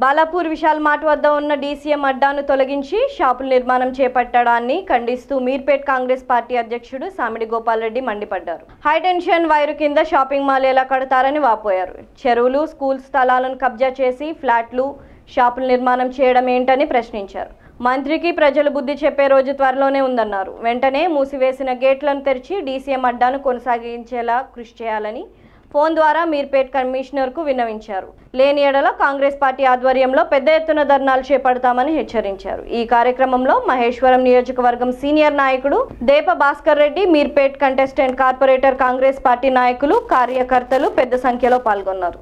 Balapur Vishal mart వద్ద ఉన్న DCM అడ్డాను తొలగించి షాపుల నిర్మాణం చేపట్టడాన్ని ఖండిస్తూ మీర్పేట్ కాంగ్రెస్ పార్టీ అధ్యక్షుడు సామిడి గోపాల్ రెడ్డి మండిపడ్డారు హైటెన్షన్ వైరు కింద షాపింగ్ మాల్ ఎలా కడతారని వాపోయారు. చెరువులు స్కూల్ స్థలాలను కబ్జా చేసి ఫ్లాట్లు షాపుల నిర్మాణం చేయడం ఏంటని ప్రశ్నించారు. మంత్రికి ప్రజలు బుద్ధి చెప్పే రోజు త్వరలోనే ఉందన్నారు. వెంటనే మూసివేసిన గేట్లను తెరిచి డీసీఎం అడ్డాను కొనసాగించేలా కృషి చేయాలని ఫోన్ ద్వారా మీర్పేట్ కమిషనర్కు విన్నవించారు. లేని ఎడల కాంగ్రెస్ పార్టీ ఆధ్వర్యంలో పెద్ద ఎత్తున ధర్నాలు చేపడతామని హెచ్చరించారు. ఈ కార్యక్రమంలో మహేశ్వరం నియోజకవర్గం సీనియర్ నాయకుడు Depa Bhaskar Reddy Meerpet contestant corporator Congress party నాయకులు కార్యకర్తలు పెద్ద సంఖ్యలో పాల్గొన్నారు.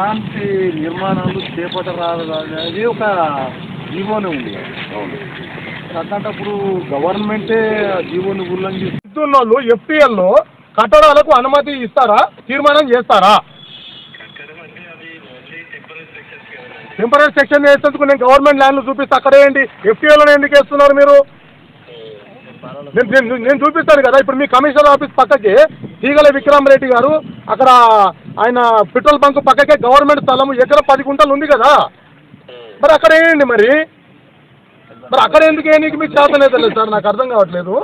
ఎలాంటి నిర్మాణాలు చేపట్టరాదు అనేది ఒక జీవోనే ఉంది. అట్లాంటప్పుడు గవర్నమెంటే జీవోని ఉల్లంఘిస్తుంది విద్యున్నోళ్ళు ఎఫ్టీఎల్లో కట్టడాలకు అనుమతి ఇస్తారా? తీర్మానం చేస్తారా? టెంపరీ సెక్షన్ వేసేందుకు నేను గవర్నమెంట్ ల్యాండ్లు చూపిస్తే అక్కడ ఏంటి? ఎఫ్టీఎల్లో ఎందుకు వేస్తున్నారు మీరు? నేను నేను- నేను చూపిస్తాను కదా. ఇప్పుడు మీ కమిషనర్ ఆఫీస్ పక్కకి తీగల విక్రమ్ రెడ్డి గారు అక్కడ ఆయన పెట్రోల్ బంక్ పక్కకే గవర్నమెంట్ స్థలం ఎకరం పది గుంటలు ఉంది కదా. మరి అక్కడ ఏంటి మరి? మరి అక్కడ ఎందుకు ఏ నీకు మీకు చేత లేదు సార్? నాకు అర్థం కావట్లేదు.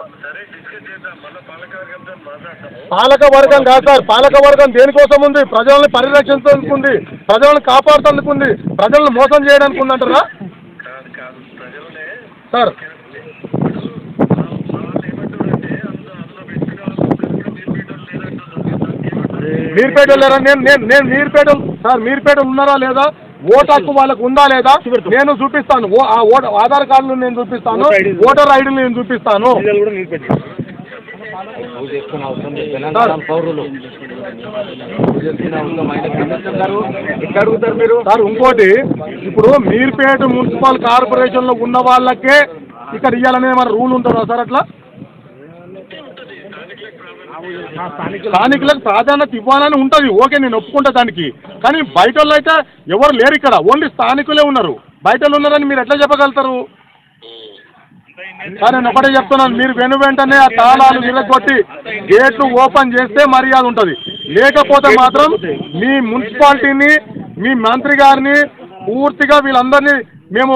పాలక వర్గం కాదు సార్. పాలక వర్గం దేనికోసం ఉంది? ప్రజల్ని పరిరక్షించేందుకు ఉంది. ప్రజలను కాపాడుతందుకు ఉంది. ప్రజలను మోసం చేయడానికి ఉందంటారా సార్. మీర్పేట వెళ్ళారా నేను నేను నేను మీర్పేట సార్ మీర్పేట ఉన్నారా లేదా? ఓటు హక్కు వాళ్ళకు ఉందా లేదా? నేను చూపిస్తాను. ఆధార్ కార్డులు నేను చూపిస్తాను. ఓటర్ ఐడీలు నేను చూపిస్తాను. సార్. ఇంకోటి ఇప్పుడు మీర్పేట మున్సిపల్ కార్పొరేషన్లో ఉన్న వాళ్ళకే ఇక్కడ ఇవ్వాలనే మన రూల్ ఉంటుందా సార్ అట్లా? స్థానికులకు ప్రాధాన్యత ఇవ్వాలని ఉంటుంది. ఓకే నేను ఒప్పుకుంటా దానికి. కానీ బయట వాళ్ళు అయితే ఎవరు లేరు ఇక్కడ. ఓన్లీ స్థానికులే ఉన్నారు. బయట వాళ్ళు ఉన్నారని మీరు ఎట్లా చెప్పగలుగుతారు? సార్ నేను ఒకటే చెప్తున్నాను. మీరు వెను వెంటనే ఆ తాళాలు నిలగొట్టి గేట్లు ఓపెన్ చేస్తే మర్యాద ఉంటుంది. లేకపోతే మాత్రం మీ మున్సిపాలిటీని మీ మంత్రి గారిని పూర్తిగా వీళ్ళందరినీ మేము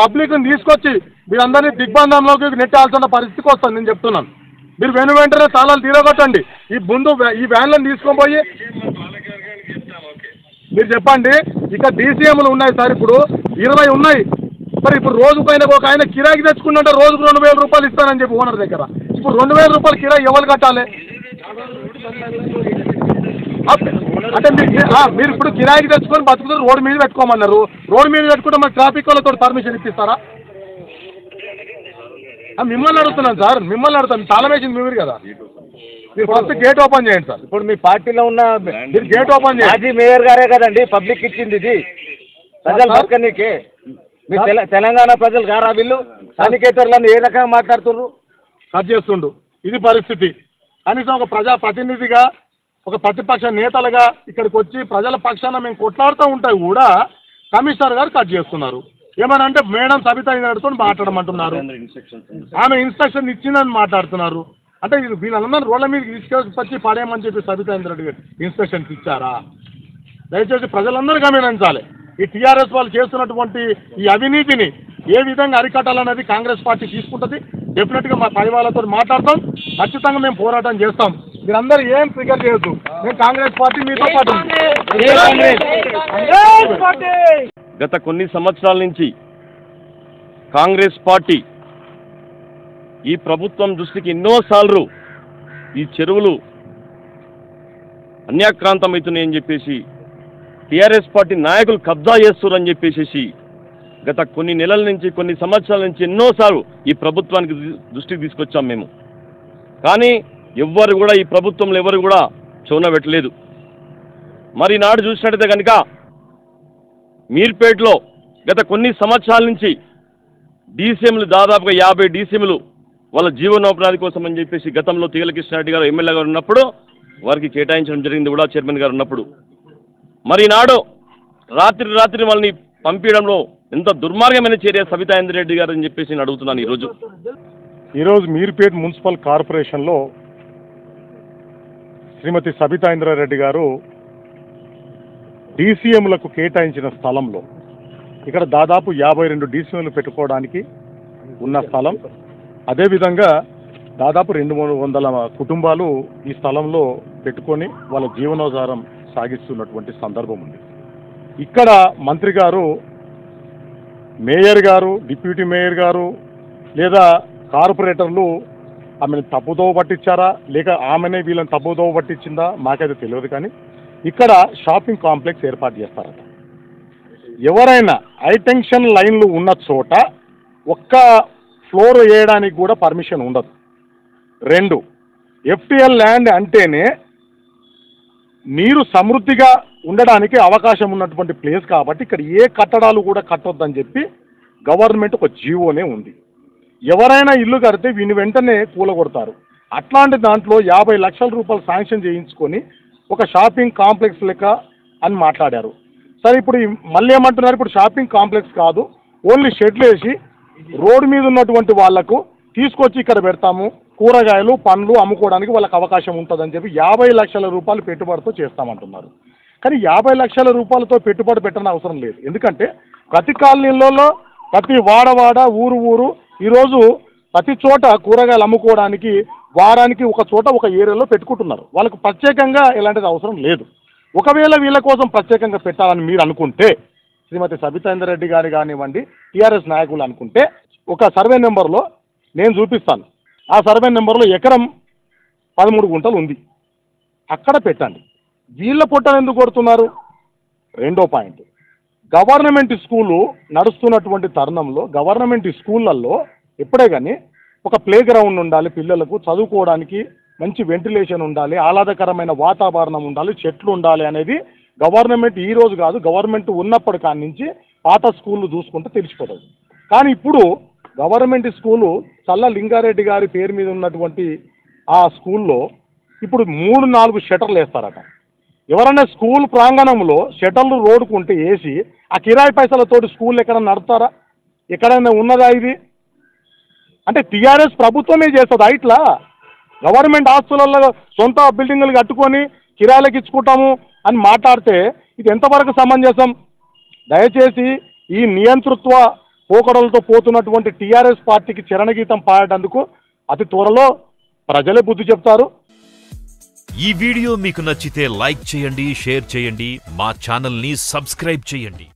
పబ్లిక్ని తీసుకొచ్చి వీళ్ళందరినీ దిగ్బంధంలోకి నెట్టాల్సిన పరిస్థితికి వస్తుంది నేను చెప్తున్నాను. మీరు వెను వెంటనే తాళాలు తీరగొట్టండి. ఈ ముందు ఈ వ్యాన్లను తీసుకొని పోయి మీరు చెప్పండి ఇక డీసీఎంలు ఉన్నాయి సార్ ఇప్పుడు. ఇరవై ఉన్నాయి. మరి ఇప్పుడు రోజుకు ఆయన ఒక ఆయన కిరాయికి తెచ్చుకుంటే రోజుకు రెండు వేల రూపాయలు ఇస్తానని చెప్పి ఓనర్ దగ్గర. ఇప్పుడు రెండు వేల రూపాయలు కిరాయి ఎవరు కట్టాలి? అంటే మీరు మీరు ఇప్పుడు కిరాయికి తెచ్చుకొని బతుకుతారు రోడ్డు మీద పెట్టుకోమన్నారు. రోడ్డు మీద పెట్టుకుంటే మరి ట్రాఫిక్ వాళ్ళతో పర్మిషన్ ఇప్పిస్తారా? మిమ్మల్ని అడుగుతున్నాను సార్. మిమ్మల్ని అడుగుతాను. తాళం వేసింది మీరు కదా. మీరు ఫస్ట్ గేట్ ఓపెన్ చేయండి సార్. ఇప్పుడు మీ పార్టీలో ఉన్న మీరు గేట్ ఓపెన్ చేయండి. మాజీ మేయర్ గారే కదండి పబ్లిక్ ఇచ్చింది ఇది. ప్రజలు? బతకనీకి మీ తెల- తెలంగాణ ప్రజలు గారా వీళ్ళు? స్థానికేతరులను ఏ రకంగా మాట్లాడుతున్నారు కట్ చేస్తుండు. ఇది పరిస్థితి. కనీసం ఒక ప్రజా ప్రతినిధిగా ఒక ప్రతిపక్ష నేతలుగా ఇక్కడికి వచ్చి ప్రజల పక్షాన మేము కొట్లాడుతూ ఉంటే కూడా కమిషనర్ గారు కట్ చేస్తున్నారు. ఏమని అంటే మేడం సబితా గారితో మాట్లాడమంటున్నారు. ఆమె ఇన్స్ట్రక్షన్ ఇచ్చిందని మాట్లాడుతున్నారు. అంటే ఇది వీళ్ళందరూ రోడ్ల మీద తీసుకొచ్చి పడేయమని చెప్పి సబితా రెడ్డి గారు ఇన్స్ట్రక్షన్స్ ఇచ్చారా? దయచేసి ప్రజలందరూ గమనించాలి. ఈ టీఆర్ఎస్ వాళ్ళు చేస్తున్నటువంటి ఈ అవినీతిని ఏ విధంగా అరికట్టాలనేది కాంగ్రెస్ పార్టీ తీసుకుంటుంది? డెఫినెట్గా మా పై వాళ్ళతో మాట్లాడతాం. ఖచ్చితంగా మేము పోరాటం చేస్తాం. మీరందరూ ఏం ఫిగర్ చేయొద్దు. మేము కాంగ్రెస్ పార్టీ మీతో పాటు. గత కొన్ని సంవత్సరాల నుంచి కాంగ్రెస్ పార్టీ ఈ ప్రభుత్వం దృష్టికి ఎన్నోసార్లు ఈ చెరువులు అన్యాక్రాంతమవుతున్నాయని చెప్పేసి టీఆర్ఎస్ పార్టీ నాయకులు కబ్జా చేస్తున్నారని చెప్పేసి గత కొన్ని నెలల నుంచి కొన్ని సంవత్సరాల నుంచి ఎన్నోసార్లు ఈ ప్రభుత్వానికి దృష్టికి తీసుకొచ్చాం మేము. కానీ ఎవ్వరు కూడా ఈ ప్రభుత్వంలో ఎవరు కూడా చూనబెట్టలేదు మరి నాడు చూసినట్టయితే కనుక మీర్పేటలో గత కొన్ని సంవత్సరాల నుంచి డీసీఎంలు దాదాపుగా యాభై డీసీఎంలు వాళ్ళ జీవనోపాధి కోసం అని చెప్పేసి గతంలో తీగలకృష్ణారెడ్డి గారు ఎమ్మెల్యే గారు ఉన్నప్పుడు వారికి కేటాయించడం జరిగింది కూడా చైర్మన్ గారు ఉన్నప్పుడు. మరి నాడు రాత్రి రాత్రి వాళ్ళని పంపించడంలో ఎంత దుర్మార్గమైన చర్య సబితా ఇంద్రెడ్డి గారు అని చెప్పేసి నేను అడుగుతున్నాను ఈరోజు. ఈరోజు మీర్పేట్ మున్సిపల్ కార్పొరేషన్లో శ్రీమతి సబితా ఇంద్రారెడ్డి గారు డీసీఎంలకు కేటాయించిన స్థలంలో ఇక్కడ దాదాపు యాభై రెండు డీసీఎంలు పెట్టుకోవడానికి ఉన్న స్థలం. అదేవిధంగా దాదాపు రెండు మూడు వందల కుటుంబాలు ఈ స్థలంలో పెట్టుకొని వాళ్ళ జీవనోధారం సాగిస్తున్నటువంటి సందర్భం ఉంది. ఇక్కడ మంత్రి గారు మేయర్ గారు డిప్యూటీ మేయర్ గారు లేదా కార్పొరేటర్లు ఆమెను తప్పుదోవ పట్టించారా? లేక ఆమెనే వీళ్ళని తప్పుదోవ పట్టించిందా? మాకైతే తెలియదు కానీ ఇక్కడ షాపింగ్ కాంప్లెక్స్ ఏర్పాటు చేస్తారట. ఎవరైనా హైటెన్షన్ లైన్లు ఉన్న చోట ఒక్క ఫ్లోర్ వేయడానికి కూడా పర్మిషన్ ఉండదు. రెండు ఎఫ్టిఎల్ ల్యాండ్ అంటేనే నీరు సమృద్ధిగా ఉండడానికి అవకాశం ఉన్నటువంటి ప్లేస్ కాబట్టి ఇక్కడ ఏ కట్టడాలు కూడా కట్టొద్దని చెప్పి గవర్నమెంట్ ఒక జీవోనే ఉంది. ఎవరైనా ఇల్లు కడితే వీని వెంటనే కూలగొడతారు. అట్లాంటి దాంట్లో యాభై లక్షల రూపాయలు శాంక్షన్ చేయించుకొని ఒక షాపింగ్ కాంప్లెక్స్ లెక్క అని మాట్లాడారు. సరే ఇప్పుడు మళ్ళీ ఏమంటున్నారు? ఇప్పుడు షాపింగ్ కాంప్లెక్స్ కాదు. ఓన్లీ షెడ్లు వేసి రోడ్డు మీద ఉన్నటువంటి వాళ్ళకు తీసుకొచ్చి ఇక్కడ పెడతాము. కూరగాయలు పండ్లు అమ్ముకోవడానికి వాళ్ళకి అవకాశం ఉంటుందని చెప్పి యాభై లక్షల రూపాయలు పెట్టుబడితో చేస్తామంటున్నారు. కానీ యాభై లక్షల రూపాయలతో పెట్టుబడి పెట్టని అవసరం లేదు. ఎందుకంటే ప్రతి కాలనీలలో ప్రతి వాడవాడ ఊరు ఊరు ఈరోజు ప్రతి చోట కూరగాయలు అమ్ముకోవడానికి వారానికి ఒక చోట ఒక ఏరియాలో పెట్టుకుంటున్నారు. వాళ్ళకు ప్రత్యేకంగా ఎలాంటిది అవసరం లేదు. ఒకవేళ వీళ్ళ కోసం ప్రత్యేకంగా పెట్టాలని మీరు అనుకుంటే శ్రీమతి సబితేందర్ రెడ్డి గారు కానివ్వండి టీఆర్ఎస్ నాయకులు అనుకుంటే ఒక సర్వే నెంబర్లో నేను చూపిస్తాను. ఆ సర్వే నెంబర్లో ఎకరం పదమూడు గుంటలు ఉంది. అక్కడ పెట్టండి. వీళ్ళ పొట్టను ఎందుకు కొడుతున్నారు? రెండో పాయింట్. గవర్నమెంట్ స్కూలు నడుస్తున్నటువంటి తరుణంలో గవర్నమెంట్ స్కూళ్ళల్లో ఎప్పుడే కానీ ఒక ప్లే గ్రౌండ్ ఉండాలి పిల్లలకు చదువుకోవడానికి మంచి వెంటిలేషన్ ఉండాలి ఆహ్లాదకరమైన వాతావరణం ఉండాలి చెట్లు ఉండాలి అనేది గవర్నమెంట్ ఈ రోజు కాదు గవర్నమెంట్ ఉన్నప్పటి కాడి నుంచి పాత స్కూళ్ళు చూసుకుంటే తెలిసిపోతుంది. కానీ ఇప్పుడు గవర్నమెంట్ స్కూలు చల్ల లింగారెడ్డి గారి పేరు మీద ఉన్నటువంటి ఆ స్కూల్లో ఇప్పుడు మూడు నాలుగు షటర్లు వేస్తారట. ఎవరైనా స్కూల్ ప్రాంగణంలో షటర్లు రోడ్డుకుంటే వేసి ఆ కిరాయి పైసలతోటి స్కూల్ ఎక్కడ నడతారా ఎక్కడైనా ఉన్నదా ఇది? అంటే టీఆర్ఎస్ ప్రభుత్వమే చేస్తుంది. ఇట్లా గవర్నమెంట్ ఆస్తులలో సొంత బిల్డింగులు కట్టుకొని కిరాయిలకు ఇచ్చుకుంటాము అని మాట్లాడితే ఇది ఎంతవరకు సమంజసం? దయచేసి ఈ నియంతృత్వ పోకడలతో పోతున్నటువంటి టీఆర్ఎస్ పార్టీకి చరణగీతం పాడేటందుకు అతి త్వరలో ప్రజలే బుద్ధి చెప్తారు. ఈ వీడియో మీకు నచ్చితే లైక్ చేయండి షేర్ చేయండి మా ఛానల్ని సబ్స్క్రైబ్ చేయండి.